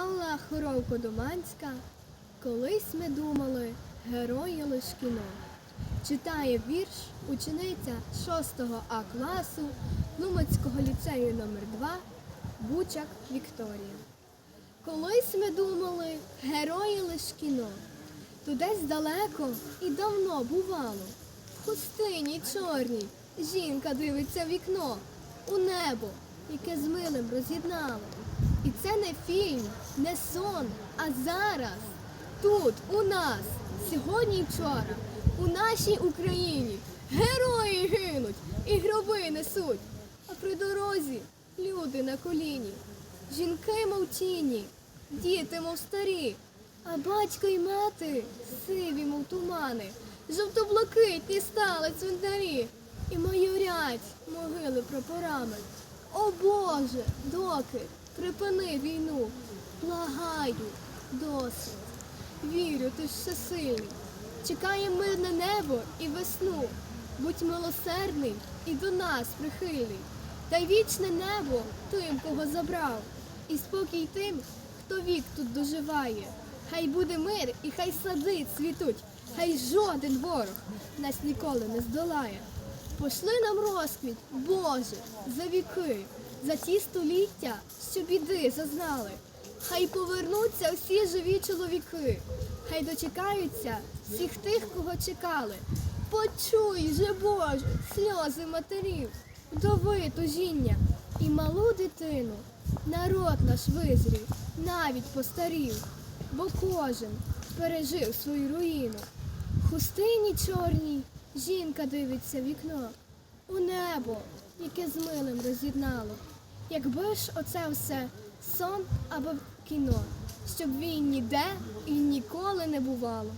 Алла Хоровко Доманська. Колись ми думали, герої лиш кіно. Читає вірш учениця 6 А класу Лумацького ліцею номер 2 Бучак Вікторія. Колись ми думали, герої лиш кіно. То десь далеко і давно бувало. В хустині чорній жінка дивиться в вікно у небо, яке з милим роз'єднало. І це не фільм, не сон, а зараз, тут, у нас, сьогодні й вчора, у нашій Україні. Герої гинуть і гроби несуть, а при дорозі люди на коліні, жінки мов тіні, діти мов старі, а батько й мати сиві, мов тумани, жовто-блакитні стали цвинтарі. І майорять могили прапорами. О Боже, доки припини війну, благаю, досить. Вірю, ти ж всесильний. Чекає мирне небо і весну. Будь милосердний і до нас прихильний. Та вічне небо тим, кого забрав, і спокій тим, хто вік тут доживає. Хай буде мир і хай сади цвітуть, хай жоден ворог нас ніколи не здолає. Пошли нам розквіт, Боже, за віки, за ті століття, що біди зазнали. Хай повернуться всі живі чоловіки, хай дочекаються всіх тих, кого чекали. Почуй же, Боже, сльози матерів, вдови тужіння і малу дитину. Народ наш визрів, навіть постарів, бо кожен пережив свою руїну. Хустині чорній жінка дивиться в вікно у небо, яке з милим роз'єднало. Якби ж оце все сон або кіно, щоб він ніде і ніколи не бувало.